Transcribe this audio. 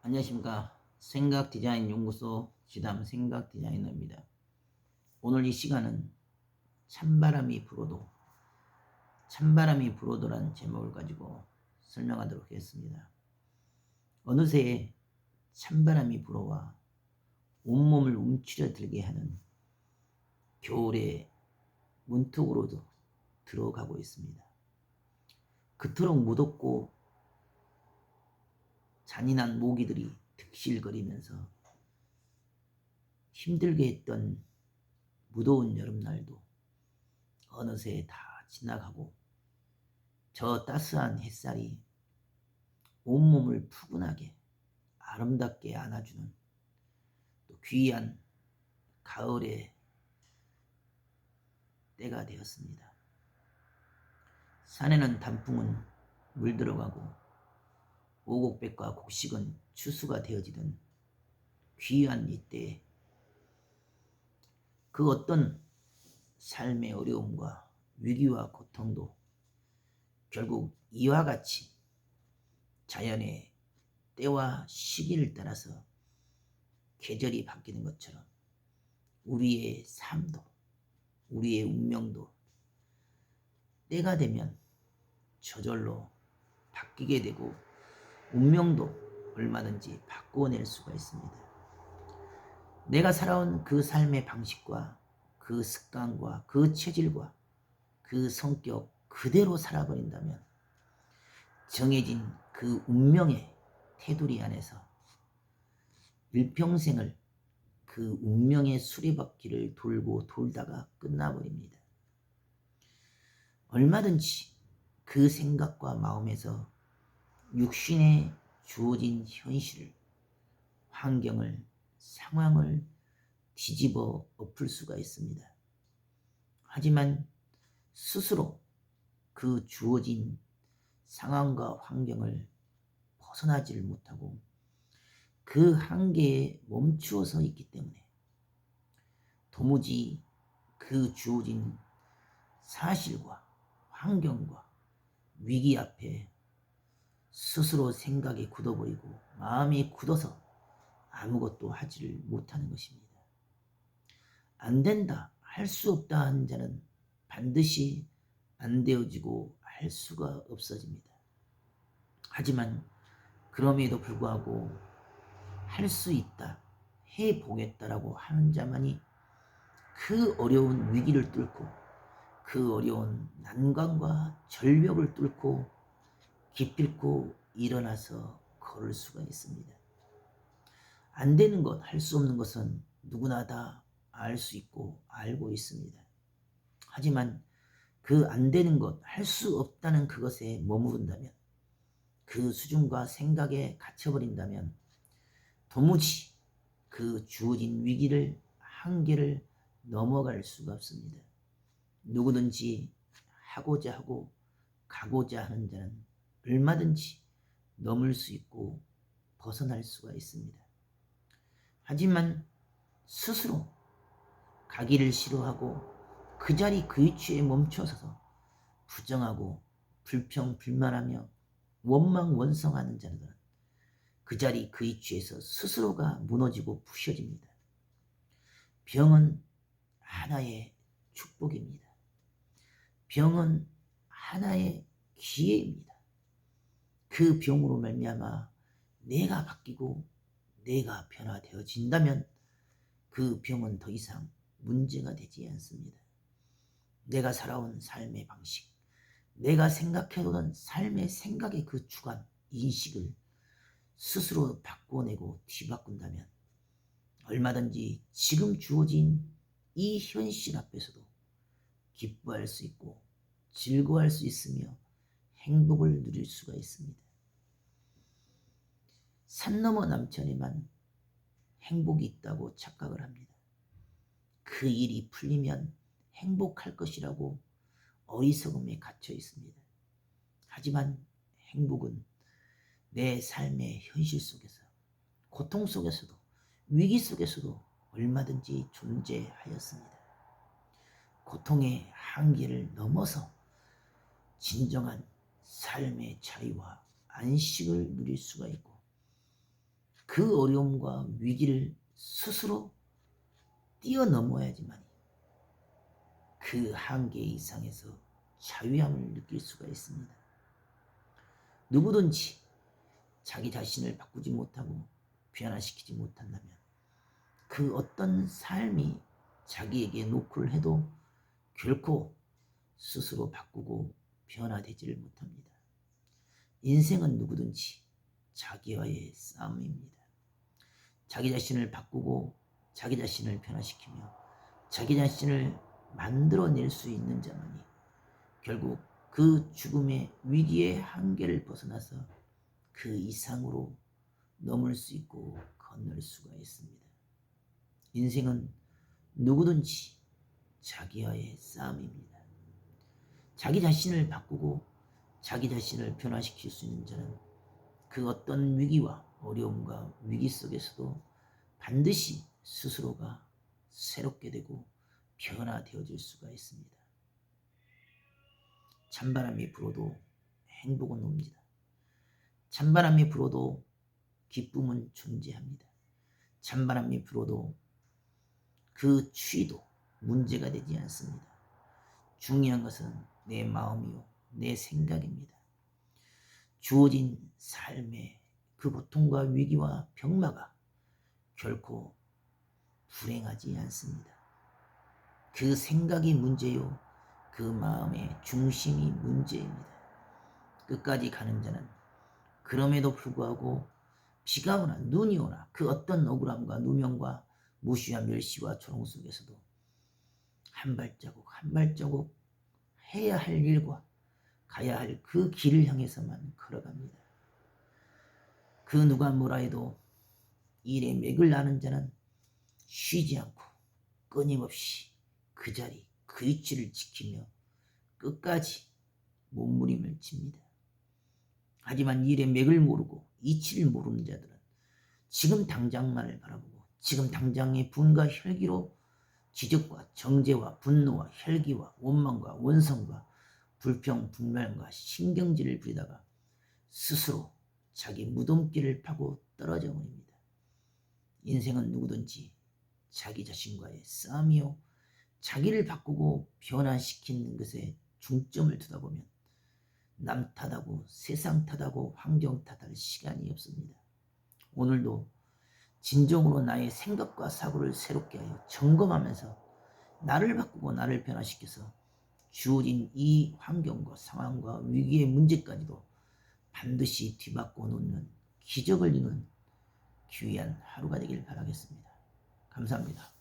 안녕하십니까 생각 디자인 연구소 지담 생각 디자이너입니다. 오늘 이 시간은 찬바람이 불어도 찬바람이 불어도란 제목을 가지고 설명하도록 하겠습니다. 어느새 찬바람이 불어와 온몸을 움츠려 들게 하는 겨울의 문턱으로도 들어가고 있습니다. 그토록 무덥고 잔인한 모기들이 득실거리면서 힘들게 했던 무더운 여름날도 어느새 다 지나가고 저 따스한 햇살이 온몸을 푸근하게 아름답게 안아주는 또 귀한 가을의 때가 되었습니다. 산에는 단풍은 물들어가고 오곡백과 곡식은 추수가 되어지던 귀한 이때에 그 어떤 삶의 어려움과 위기와 고통도 결국 이와 같이 자연의 때와 시기를 따라서 계절이 바뀌는 것처럼 우리의 삶도 우리의 운명도 때가 되면 저절로 바뀌게 되고 운명도 얼마든지 바꾸어낼 수가 있습니다. 내가 살아온 그 삶의 방식과 그 습관과 그 체질과 그 성격 그대로 살아버린다면 정해진 그 운명의 테두리 안에서 일평생을 그 운명의 수레바퀴를 돌고 돌다가 끝나버립니다. 얼마든지 그 생각과 마음에서 육신에 주어진 현실을, 환경을, 상황을 뒤집어 엎을 수가 있습니다. 하지만 스스로 그 주어진 상황과 환경을 벗어나지를 못하고 그 한계에 멈추어서 있기 때문에 도무지 그 주어진 사실과 환경과 위기 앞에 스스로 생각이 굳어버리고 마음이 굳어서 아무것도 하지를 못하는 것입니다. 안 된다, 할 수 없다 하는 자는 반드시 안 되어지고 할 수가 없어집니다. 하지만 그럼에도 불구하고 할 수 있다, 해 보겠다라고 하는 자만이 그 어려운 위기를 뚫고 그 어려운 난관과 절벽을 뚫고 기필코 일어나서 걸을 수가 있습니다. 안 되는 것, 할 수 없는 것은 누구나 다 알 수 있고 알고 있습니다. 하지만 그 안 되는 것, 할 수 없다는 그것에 머무른다면, 그 수준과 생각에 갇혀버린다면, 도무지 그 주어진 위기를, 한계를 넘어갈 수가 없습니다. 누구든지 하고자 하고 가고자 하는 자는 얼마든지 넘을 수 있고 벗어날 수가 있습니다. 하지만 스스로 가기를 싫어하고 그 자리 그 위치에 멈춰서서 부정하고 불평 불만하며 원망 원성하는 자들은 그 자리 그 위치에서 스스로가 무너지고 부셔집니다. 병은 하나의 축복입니다. 병은 하나의 기회입니다. 그 병으로 말미암아 내가 바뀌고 내가 변화되어진다면 그 병은 더 이상 문제가 되지 않습니다. 내가 살아온 삶의 방식, 내가 생각해오던 삶의 생각의 그 주관, 인식을 스스로 바꿔내고 뒤바꾼다면 얼마든지 지금 주어진 이 현실 앞에서도 기뻐할 수 있고 즐거워할 수 있으며 행복을 누릴 수가 있습니다. 산 너머 남천에만 행복이 있다고 착각을 합니다. 그 일이 풀리면 행복할 것이라고 어리석음에 갇혀 있습니다. 하지만 행복은 내 삶의 현실 속에서, 고통 속에서도, 위기 속에서도 얼마든지 존재하였습니다. 고통의 한계를 넘어서 진정한 삶의 자유와 안식을 누릴 수가 있고 그 어려움과 위기를 스스로 뛰어넘어야지만 그 한계 이상에서 자유함을 느낄 수가 있습니다. 누구든지 자기 자신을 바꾸지 못하고 변화시키지 못한다면 그 어떤 삶이 자기에게 노크를 해도 결코 스스로 바꾸고 변화되지를 못합니다. 인생은 누구든지 자기와의 싸움입니다. 자기 자신을 바꾸고 자기 자신을 변화시키며 자기 자신을 만들어낼 수 있는 자만이 결국 그 죽음의 위기의 한계를 벗어나서 그 이상으로 넘을 수 있고 건널 수가 있습니다. 인생은 누구든지 자기와의 싸움입니다. 자기 자신을 바꾸고 자기 자신을 변화시킬 수 있는 자는 그 어떤 위기와 어려움과 위기 속에서도 반드시 스스로가 새롭게 되고 변화되어질 수가 있습니다. 찬바람이 불어도 행복은 옵니다. 찬바람이 불어도 기쁨은 존재합니다. 찬바람이 불어도 그 추위도 문제가 되지 않습니다. 중요한 것은 내 마음이요, 내 생각입니다. 주어진 삶의 그 고통과 위기와 병마가 결코 불행하지 않습니다. 그 생각이 문제요, 그 마음의 중심이 문제입니다. 끝까지 가는 자는 그럼에도 불구하고 비가 오나 눈이 오나 그 어떤 억울함과 누명과 무시와 멸시와 조롱 속에서도 한 발자국 한 발자국 해야 할 일과 가야 할 그 길을 향해서만 걸어갑니다. 그 누가 뭐라 해도 일에 맥을 나는 자는 쉬지 않고 끊임없이 그 자리 그 위치를 지키며 끝까지 몸부림을 칩니다. 하지만 일의 맥을 모르고 이치를 모르는 자들은 지금 당장만을 바라보고 지금 당장의 분과 혈기로 지적과 정죄와 분노와 혈기와 원망과 원성과 불평, 분멸과 신경질을 부리다가 스스로 자기 무덤길을 파고 떨어져 버립니다. 인생은 누구든지 자기 자신과의 싸움이요. 자기를 바꾸고 변화시키는 것에 중점을 두다 보면 남 탓하고 세상 탓하고 환경 탓할 시간이 없습니다. 오늘도 진정으로 나의 생각과 사고를 새롭게 하여 점검하면서 나를 바꾸고 나를 변화시켜서 주어진 이 환경과 상황과 위기의 문제까지도 반드시 뒤바꿔 놓는 기적을 이룬 귀한 하루가 되길 바라겠습니다. 감사합니다.